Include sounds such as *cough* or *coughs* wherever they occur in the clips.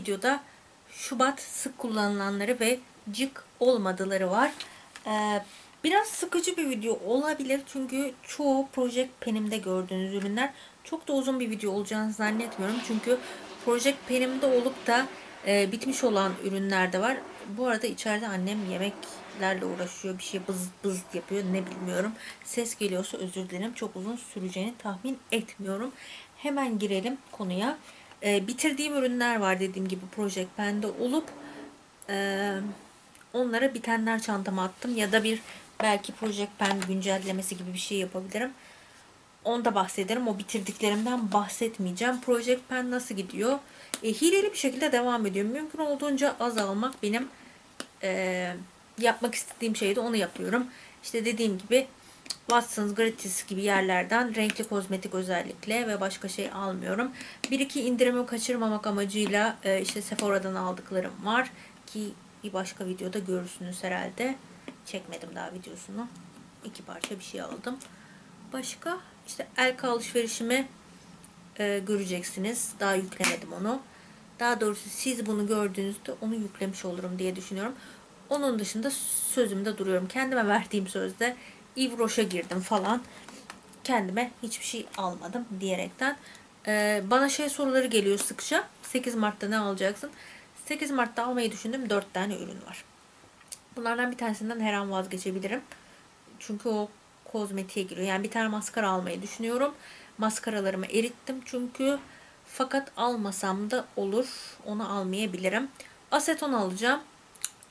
Videoda Şubat sık kullanılanları ve cık olmadıları var. Ee, biraz sıkıcı bir video olabilir çünkü çoğu Project Pen'imde gördüğünüz ürünler çok da uzun bir video olacağını zannetmiyorum. Çünkü Project Pen'imde olup da e, bitmiş olan ürünler de var. Bu arada içeride annem yemeklerle uğraşıyor. Bir şey bız bız yapıyor ne bilmiyorum. Ses geliyorsa özür dilerim. Çok uzun süreceğini tahmin etmiyorum. Hemen girelim konuya. E, bitirdiğim ürünler var dediğim gibi Project Pen'de olup e, onlara bitenler çantama attım. Ya da bir belki Project Pen güncellemesi gibi bir şey yapabilirim. Onda bahsederim. O bitirdiklerimden bahsetmeyeceğim. Project Pen nasıl gidiyor? E, hileli bir şekilde devam ediyor. Mümkün olduğunca az almak benim e, yapmak istediğim şeydi. Onu yapıyorum. İşte dediğim gibi Watson's Gratis gibi yerlerden renkli kozmetik özellikle ve başka şey almıyorum. Bir iki indirimi kaçırmamak amacıyla e, işte Sephora'dan aldıklarım var ki bir başka videoda görürsünüz herhalde. Çekmedim daha videosunu. İki parça bir şey aldım. Başka işte Elka alışverişimi e, göreceksiniz. Daha yüklemedim onu. Daha doğrusu siz bunu gördüğünüzde onu yüklemiş olurum diye düşünüyorum. Onun dışında sözümde duruyorum. Kendime verdiğim sözde Yves girdim falan. Kendime hiçbir şey almadım diyerekten. E, bana şey soruları geliyor sıkça. 8 Mart'ta ne alacaksın? 8 Mart'ta almayı düşündüğüm 4 tane ürün var. Bunlardan bir tanesinden her an vazgeçebilirim. Çünkü o kozmetiğe giriyor. Yani bir tane maskara almayı düşünüyorum. Maskaralarımı erittim çünkü. Fakat almasam da olur. Onu almayabilirim. Aseton alacağım.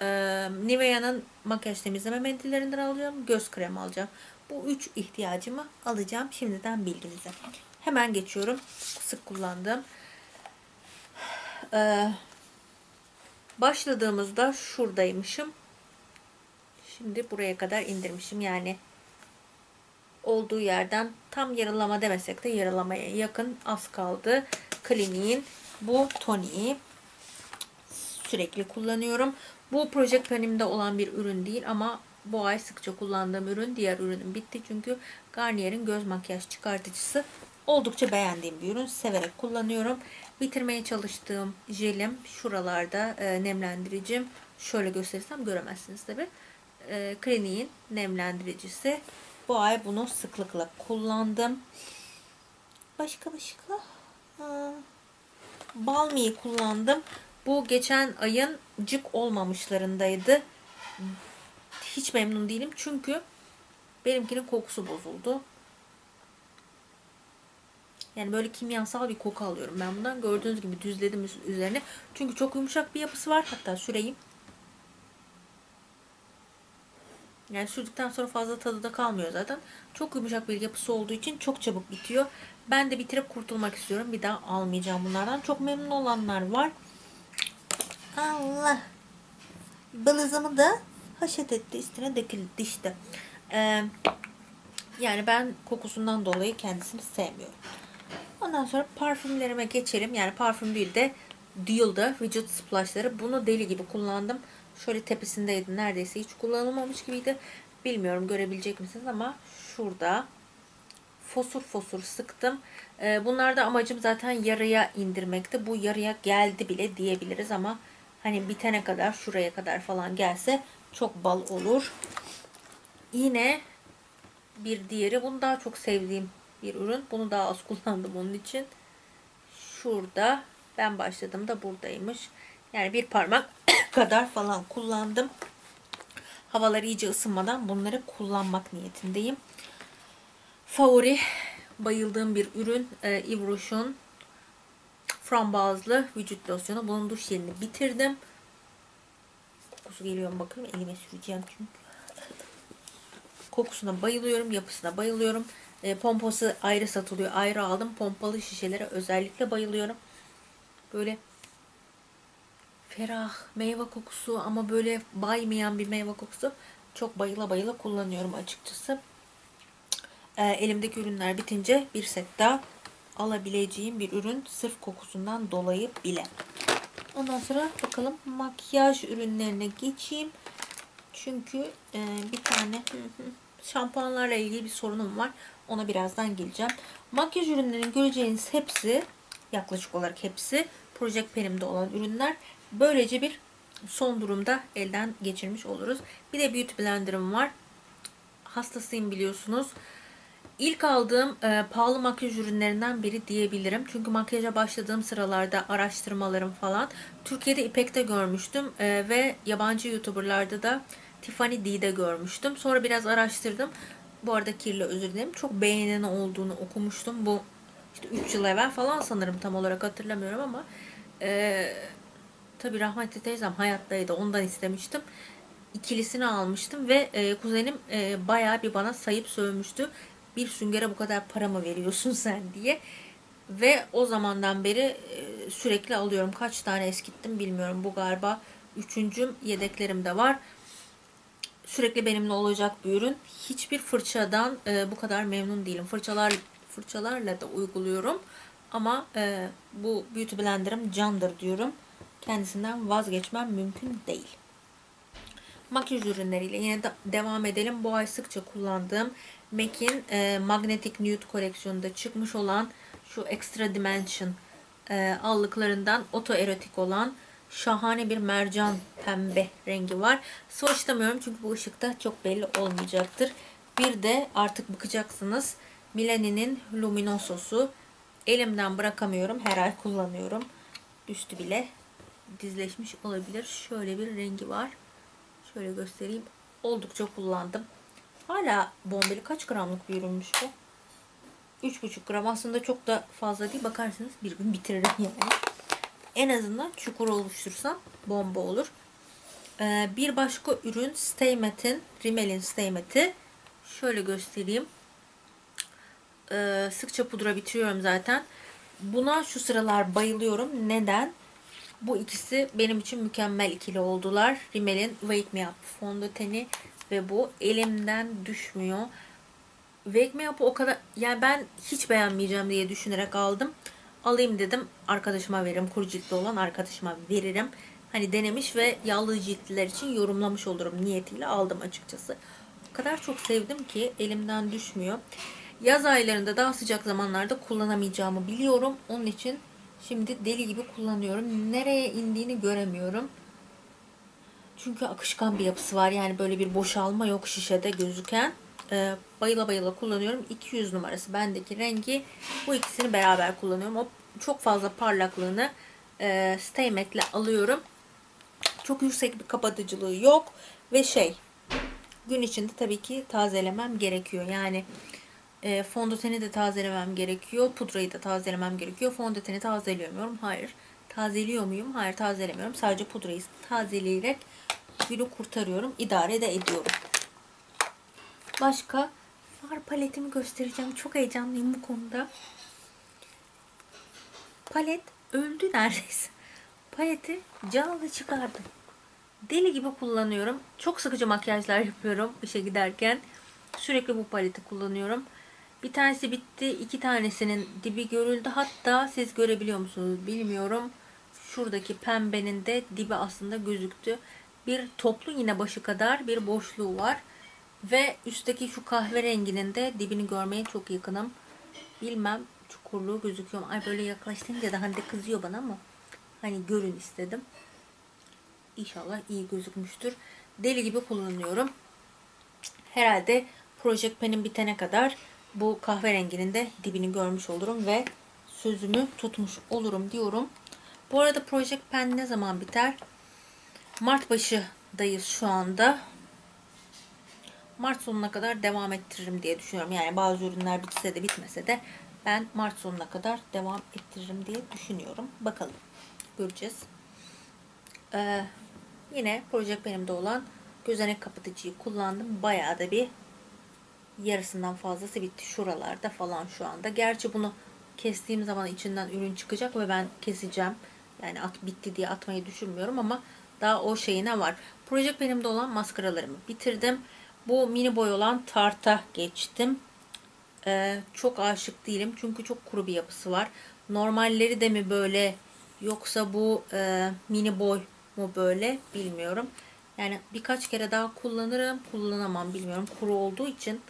Ee, Nivea'nın makyaj temizleme mendillerinden alacağım. Göz kremi alacağım. Bu üç ihtiyacımı alacağım. Şimdiden bilginize. Hemen geçiyorum. Sık kullandığım. Ee, başladığımızda şuradaymışım. Şimdi buraya kadar indirmişim. Yani olduğu yerden tam yarılama demesek de yaralamaya yakın az kaldı. Kliniğin bu toniği sürekli kullanıyorum. Bu Project Pen'imde olan bir ürün değil ama bu ay sıkça kullandığım ürün. Diğer ürünüm bitti çünkü Garnier'in göz makyaj çıkartıcısı oldukça beğendiğim bir ürün. Severek kullanıyorum. Bitirmeye çalıştığım jelim şuralarda e, nemlendiricim. Şöyle gösterirsem göremezsiniz tabi. E, nemlendiricisi. Bu ay bunu sıklıkla kullandım. Başka başka? Ha. Kullandım. Bu geçen ayın cık olmamışlarındaydı. Hiç memnun değilim çünkü benimkinin kokusu bozuldu. Yani böyle kimyasal bir koku alıyorum ben bundan. Gördüğünüz gibi düzledim üzerine. Çünkü çok yumuşak bir yapısı var. Hatta süreyim. Yani sürdükten sonra fazla tadı da kalmıyor zaten. Çok yumuşak bir yapısı olduğu için çok çabuk bitiyor. Ben de bitirip kurtulmak istiyorum. Bir daha almayacağım bunlardan. Çok memnun olanlar var. Allah. Bılızımı da haşet etti. Üstüne döküldü işte. Ee, yani ben kokusundan dolayı kendisini sevmiyorum. Ondan sonra parfümlerime geçelim. Yani parfüm değil de Dial'da vücut splashları. Bunu deli gibi kullandım. Şöyle tepesindeydi. Neredeyse hiç kullanılmamış gibiydi. Bilmiyorum görebilecek misiniz ama şurada fosur fosur sıktım. Ee, bunlarda amacım zaten yarıya indirmekti. Bu yarıya geldi bile diyebiliriz ama hani bitene kadar şuraya kadar falan gelse çok bal olur. Yine bir diğeri. Bunu daha çok sevdiğim bir ürün. Bunu daha az *laughs* kullandım onun için. Şurada ben başladığımda buradaymış. Yani bir parmak *coughs* kadar falan kullandım. Havalar iyice ısınmadan bunları kullanmak niyetindeyim. Favori bayıldığım bir ürün e, Rocher'un frambuazlı vücut losyonu. Bunun duş jelini bitirdim. Kokusu geliyor mu bakalım. Elime süreceğim çünkü. Kokusuna bayılıyorum. Yapısına bayılıyorum. E, pompası ayrı satılıyor. Ayrı aldım. Pompalı şişelere özellikle bayılıyorum. Böyle ferah meyve kokusu ama böyle baymayan bir meyve kokusu. Çok bayıla bayıla kullanıyorum açıkçası. E, elimdeki ürünler bitince bir set daha alabileceğim bir ürün sırf kokusundan dolayı bile. Ondan sonra bakalım makyaj ürünlerine geçeyim. Çünkü e, bir tane şampuanlarla ilgili bir sorunum var. Ona birazdan geleceğim. Makyaj ürünlerinin göreceğiniz hepsi yaklaşık olarak hepsi Project Pen'imde olan ürünler. Böylece bir son durumda elden geçirmiş oluruz. Bir de Beauty Blender'ım var. Hastasıyım biliyorsunuz. İlk aldığım e, pahalı makyaj ürünlerinden biri diyebilirim. Çünkü makyaja başladığım sıralarda araştırmalarım falan Türkiye'de İpek'te görmüştüm e, ve yabancı YouTuber'larda da Tiffany D'de görmüştüm. Sonra biraz araştırdım. Bu arada kirli özür dilerim. Çok beğenen olduğunu okumuştum. Bu işte 3 yıl evvel falan sanırım tam olarak hatırlamıyorum ama e, tabii rahmetli teyzem hayattaydı. Ondan istemiştim. İkilisini almıştım ve e, kuzenim e, bayağı bir bana sayıp sövmüştü bir süngere bu kadar para mı veriyorsun *laughs* sen diye. Ve o zamandan beri e, sürekli alıyorum. Kaç tane eskittim bilmiyorum. Bu galiba üçüncüm yedeklerimde var. Sürekli benimle olacak bir ürün. Hiçbir fırçadan e, bu kadar memnun değilim. Fırçalar fırçalarla da uyguluyorum. Ama e, bu Beauty Blender'ım candır diyorum. Kendisinden vazgeçmem mümkün değil. Makyaj ürünleriyle yine de devam edelim. Bu ay sıkça kullandığım MAC'in e, Magnetic Nude koleksiyonunda çıkmış olan şu Extra Dimension e, allıklarından oto erotik olan şahane bir mercan pembe rengi var. Swatchlamıyorum çünkü bu ışıkta çok belli olmayacaktır. Bir de artık bakacaksınız Milani'nin Luminoso'su. Elimden bırakamıyorum. Her ay kullanıyorum. Üstü bile dizleşmiş olabilir. Şöyle bir rengi var. Şöyle göstereyim. Oldukça kullandım. Hala bombeli kaç gramlık bir ürünmüş bu? 3,5 gram aslında çok da fazla değil. Bakarsınız bir gün bitiririm *laughs* yani. En azından çukur oluştursam bomba olur. Ee, bir başka ürün Stay Matte'in Rimmel'in Stay Matte'i. Şöyle göstereyim. Ee, sıkça pudra bitiriyorum zaten. Buna şu sıralar bayılıyorum. Neden? Bu ikisi benim için mükemmel ikili oldular. Rimmel'in Wake Me Up fondöteni ve bu elimden düşmüyor. Wake Me Up'ı o kadar yani ben hiç beğenmeyeceğim diye düşünerek aldım. Alayım dedim. Arkadaşıma veririm. Kuru ciltli olan arkadaşıma veririm. Hani denemiş ve yağlı ciltliler için yorumlamış olurum niyetiyle aldım açıkçası. O kadar çok sevdim ki elimden düşmüyor. Yaz aylarında daha sıcak zamanlarda kullanamayacağımı biliyorum. Onun için şimdi deli gibi kullanıyorum. Nereye indiğini göremiyorum. Çünkü akışkan bir yapısı var. Yani böyle bir boşalma yok şişede gözüken. Ee, bayıla bayıla kullanıyorum. 200 numarası bendeki rengi. Bu ikisini beraber kullanıyorum. O çok fazla parlaklığını e, Stay Matte ile alıyorum. Çok yüksek bir kapatıcılığı yok. Ve şey gün içinde tabii ki tazelemem gerekiyor. Yani e, fondöteni de tazelemem gerekiyor. Pudrayı da tazelemem gerekiyor. Fondöteni tazeleyemiyorum. Hayır. Tazeliyor muyum? Hayır tazelemiyorum. Sadece pudrayı tazeleyerek günü kurtarıyorum. İdare de ediyorum. Başka far paletimi göstereceğim. Çok heyecanlıyım bu konuda. Palet öldü neredeyse. Paleti canlı çıkardım. Deli gibi kullanıyorum. Çok sıkıcı makyajlar yapıyorum işe giderken. Sürekli bu paleti kullanıyorum. Bir tanesi bitti. iki tanesinin dibi görüldü. Hatta siz görebiliyor musunuz bilmiyorum. Şuradaki pembenin de dibi aslında gözüktü. Bir toplu yine başı kadar bir boşluğu var. Ve üstteki şu kahverenginin de dibini görmeye çok yakınım. Bilmem çukurluğu gözüküyor. Ay böyle yaklaştınca da Hande kızıyor bana ama hani görün istedim. İnşallah iyi gözükmüştür. Deli gibi kullanıyorum. Herhalde Project Pen'in bitene kadar bu kahverenginin de dibini görmüş olurum ve sözümü tutmuş olurum diyorum. Bu arada Project Pen ne zaman biter? Mart başındayız şu anda. Mart sonuna kadar devam ettiririm diye düşünüyorum. Yani bazı ürünler bitse de bitmese de ben Mart sonuna kadar devam ettiririm diye düşünüyorum. Bakalım. Göreceğiz. Ee, yine Project Pen'imde olan gözenek kapatıcıyı kullandım. Bayağı da bir yarısından fazlası bitti şuralarda falan şu anda. Gerçi bunu kestiğim zaman içinden ürün çıkacak ve ben keseceğim. Yani at bitti diye atmayı düşünmüyorum ama daha o şeyine var. Project Pen'imde olan maskaralarımı bitirdim. Bu mini boy olan Tart'a geçtim. Ee, çok aşık değilim çünkü çok kuru bir yapısı var. Normalleri de mi böyle yoksa bu e, mini boy mu böyle bilmiyorum. Yani birkaç kere daha kullanırım, kullanamam bilmiyorum. Kuru olduğu için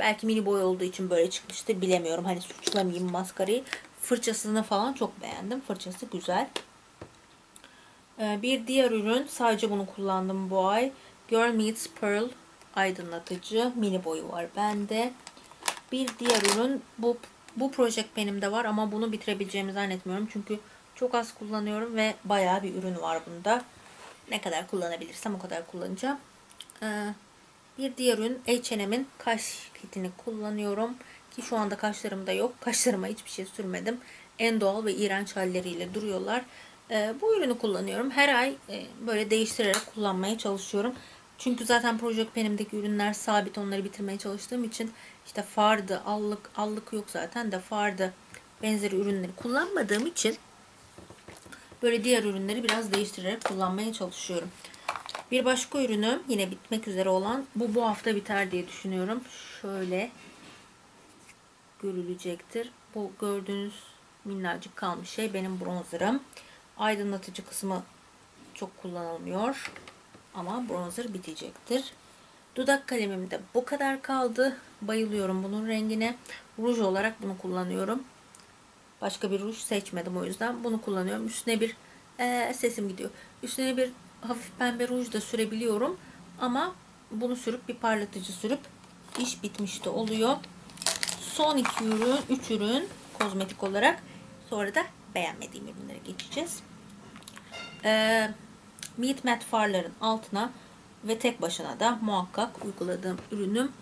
belki mini boy olduğu için böyle çıkmıştır bilemiyorum. Hani suçlamayayım maskarayı. Fırçasını falan çok beğendim. Fırçası güzel. Ee, bir diğer ürün sadece bunu kullandım bu ay. Girl Meets Pearl aydınlatıcı mini boyu var bende. Bir diğer ürün bu bu proje benim de var ama bunu bitirebileceğimi zannetmiyorum. Çünkü çok az kullanıyorum ve bayağı bir ürün var bunda. Ne kadar kullanabilirsem o kadar kullanacağım. Ee, bir diğer ürün H&M'in kaş kitini kullanıyorum. Ki şu anda kaşlarımda yok. Kaşlarıma hiçbir şey sürmedim. En doğal ve iğrenç halleriyle duruyorlar. Ee, bu ürünü kullanıyorum. Her ay e, böyle değiştirerek kullanmaya çalışıyorum. Çünkü zaten Project Pen'imdeki ürünler sabit. Onları bitirmeye çalıştığım için işte fardı, allık, allık yok zaten de fardı benzeri ürünleri kullanmadığım için böyle diğer ürünleri biraz değiştirerek kullanmaya çalışıyorum. Bir başka ürünüm yine bitmek üzere olan bu bu hafta biter diye düşünüyorum. Şöyle görülecektir. Bu gördüğünüz minnacık kalmış şey benim bronzerım. Aydınlatıcı kısmı çok kullanılmıyor. Ama bronzer bitecektir. Dudak kalemim de bu kadar kaldı. Bayılıyorum bunun rengine. Ruj olarak bunu kullanıyorum. Başka bir ruj seçmedim o yüzden bunu kullanıyorum. Üstüne bir ee, sesim gidiyor. Üstüne bir hafif pembe ruj da sürebiliyorum. Ama bunu sürüp bir parlatıcı sürüp iş bitmiş de oluyor. Son iki ürün, üç ürün kozmetik olarak. Sonra da beğenmediğim ürünlere geçeceğiz. Ee, Meat Matte farların altına ve tek başına da muhakkak uyguladığım ürünüm.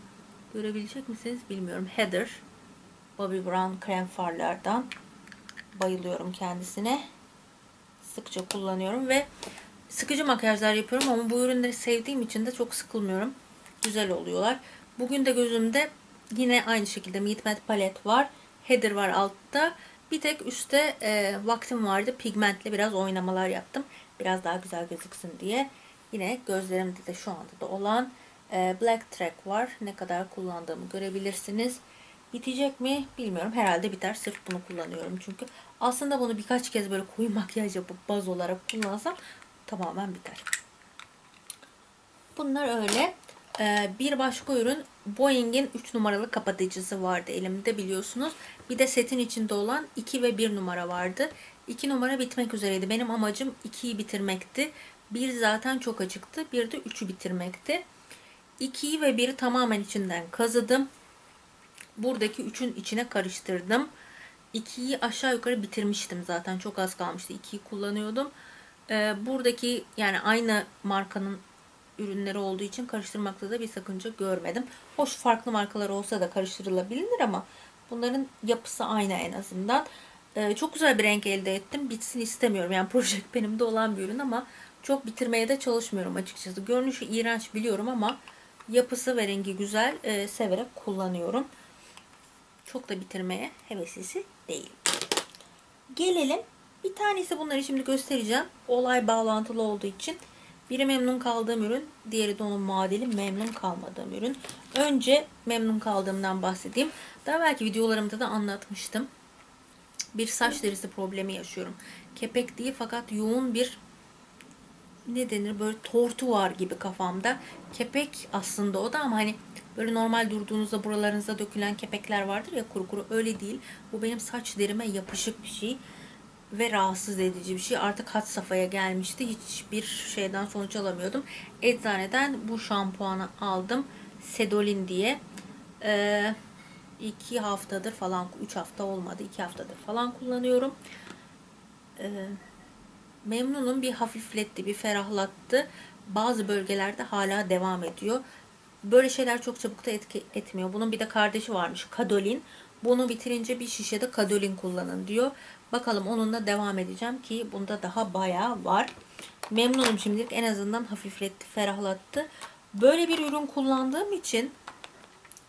Görebilecek misiniz bilmiyorum. Heather Bobbi Brown krem farlardan bayılıyorum kendisine. Sıkça kullanıyorum ve sıkıcı makyajlar yapıyorum ama bu ürünleri sevdiğim için de çok sıkılmıyorum. Güzel oluyorlar. Bugün de gözümde yine aynı şekilde Matte palet var. Heather var altta. Bir tek üstte e, vaktim vardı. Pigmentle biraz oynamalar yaptım. Biraz daha güzel gözüksün diye. Yine gözlerimde de şu anda da olan e, Black Track var. Ne kadar kullandığımı görebilirsiniz. Bitecek mi bilmiyorum. Herhalde biter. Sırf bunu kullanıyorum çünkü. Aslında bunu birkaç kez böyle koyu *laughs* makyaj yapıp baz olarak kullansam tamamen biter. Bunlar öyle. Ee, bir başka ürün Boeing'in 3 numaralı kapatıcısı vardı elimde biliyorsunuz. Bir de setin içinde olan 2 ve 1 numara vardı. 2 numara bitmek üzereydi. Benim amacım 2'yi bitirmekti. 1 zaten çok açıktı. Bir de 3'ü bitirmekti. 2'yi ve 1'i tamamen içinden kazıdım. Buradaki 3'ün içine karıştırdım. 2'yi aşağı yukarı bitirmiştim zaten. Çok az kalmıştı. 2'yi kullanıyordum. Ee, buradaki yani aynı markanın ürünleri olduğu için karıştırmakta da bir sakınca görmedim. Hoş farklı markalar olsa da karıştırılabilir ama bunların yapısı aynı en azından. Ee, çok güzel bir renk elde ettim. Bitsin istemiyorum. Yani *laughs* Project Pen'imde olan bir ürün ama çok bitirmeye de çalışmıyorum açıkçası. Görünüşü iğrenç biliyorum ama yapısı ve rengi güzel. E, severek kullanıyorum. Çok da bitirmeye heveslisi değil. Gelelim. Bir tanesi bunları şimdi göstereceğim. Olay bağlantılı olduğu için. Biri memnun kaldığım ürün, diğeri de onun muadili memnun kalmadığım ürün. Önce memnun kaldığımdan bahsedeyim. Daha belki videolarımda da anlatmıştım. Bir saç derisi problemi yaşıyorum. Kepek değil fakat yoğun bir ne denir böyle tortu var gibi kafamda. Kepek aslında o da ama hani böyle normal durduğunuzda buralarınıza dökülen kepekler vardır ya kuru kuru öyle değil. Bu benim saç derime yapışık bir şey ve rahatsız edici bir şey. Artık hat safhaya gelmişti. Hiçbir şeyden sonuç alamıyordum. Eczaneden bu şampuanı aldım. Sedolin diye. Ee, iki haftadır falan, üç hafta olmadı. iki haftadır falan kullanıyorum. Ee, memnunum. Bir hafifletti, bir ferahlattı. Bazı bölgelerde hala devam ediyor. Böyle şeyler çok çabuk da etki etmiyor. Bunun bir de kardeşi varmış. Kadolin. Bunu bitirince bir şişede kadolin kullanın diyor. Bakalım onunla devam edeceğim ki bunda daha bayağı var. Memnunum şimdilik en azından hafifletti, ferahlattı. Böyle bir ürün kullandığım için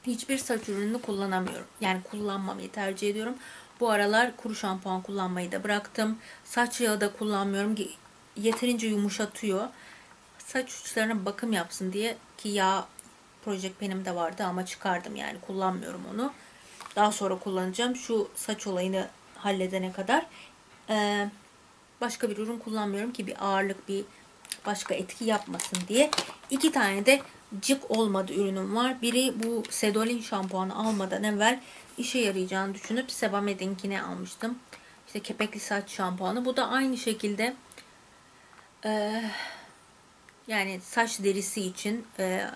hiçbir saç ürününü kullanamıyorum. Yani kullanmamayı tercih ediyorum. Bu aralar kuru şampuan kullanmayı da bıraktım. Saç yağı da kullanmıyorum. Yeterince yumuşatıyor. Saç uçlarına bakım yapsın diye ki yağ Project Pen'im de vardı ama çıkardım yani kullanmıyorum onu. Daha sonra kullanacağım. Şu saç olayını halledene kadar. Ee, başka bir ürün kullanmıyorum ki bir ağırlık bir başka etki yapmasın diye. İki tane de cık olmadı ürünüm var. Biri bu Sedolin şampuanı almadan evvel işe yarayacağını düşünüp Sebamed'inkini almıştım. İşte kepekli saç şampuanı. Bu da aynı şekilde e, yani saç derisi için e,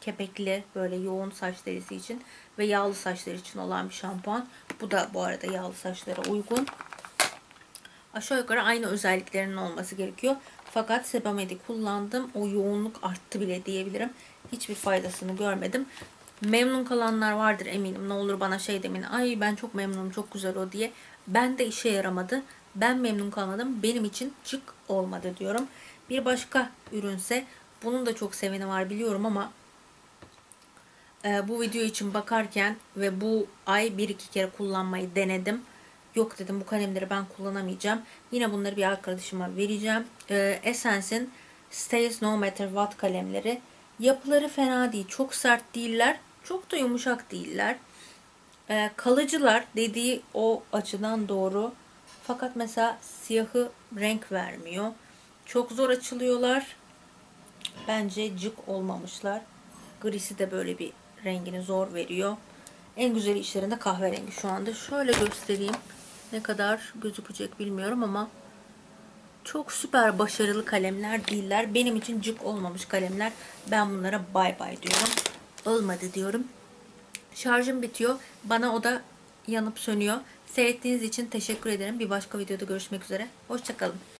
kepekli böyle yoğun saç derisi için ve yağlı saçlar için olan bir şampuan. Bu da bu arada yağlı saçlara uygun. Aşağı yukarı aynı özelliklerinin olması gerekiyor. Fakat Sebamed'i kullandım. O yoğunluk arttı bile diyebilirim. Hiçbir faydasını görmedim. Memnun kalanlar vardır eminim. Ne olur bana şey demin. Ay ben çok memnunum çok güzel o diye. Ben de işe yaramadı. Ben memnun kalmadım. Benim için çık olmadı diyorum. Bir başka ürünse bunun da çok seveni var biliyorum ama e, bu video için bakarken ve bu ay bir iki kere kullanmayı denedim. Yok dedim bu kalemleri ben kullanamayacağım. Yine bunları bir arkadaşıma vereceğim. E, Essence'in Stays No Matter What kalemleri. Yapıları fena değil. Çok sert değiller. Çok da yumuşak değiller. E, kalıcılar dediği o açıdan doğru. Fakat mesela siyahı renk vermiyor. Çok zor açılıyorlar. Bence cık olmamışlar. Grisi de böyle bir rengini zor veriyor. En güzeli işlerinde kahverengi şu anda. Şöyle göstereyim. Ne kadar gözükecek bilmiyorum ama çok süper başarılı kalemler değiller. Benim için cık olmamış kalemler. Ben bunlara bay bay diyorum. Olmadı diyorum. Şarjım bitiyor. Bana o da yanıp sönüyor. Seyrettiğiniz için teşekkür ederim. Bir başka videoda görüşmek üzere. Hoşçakalın.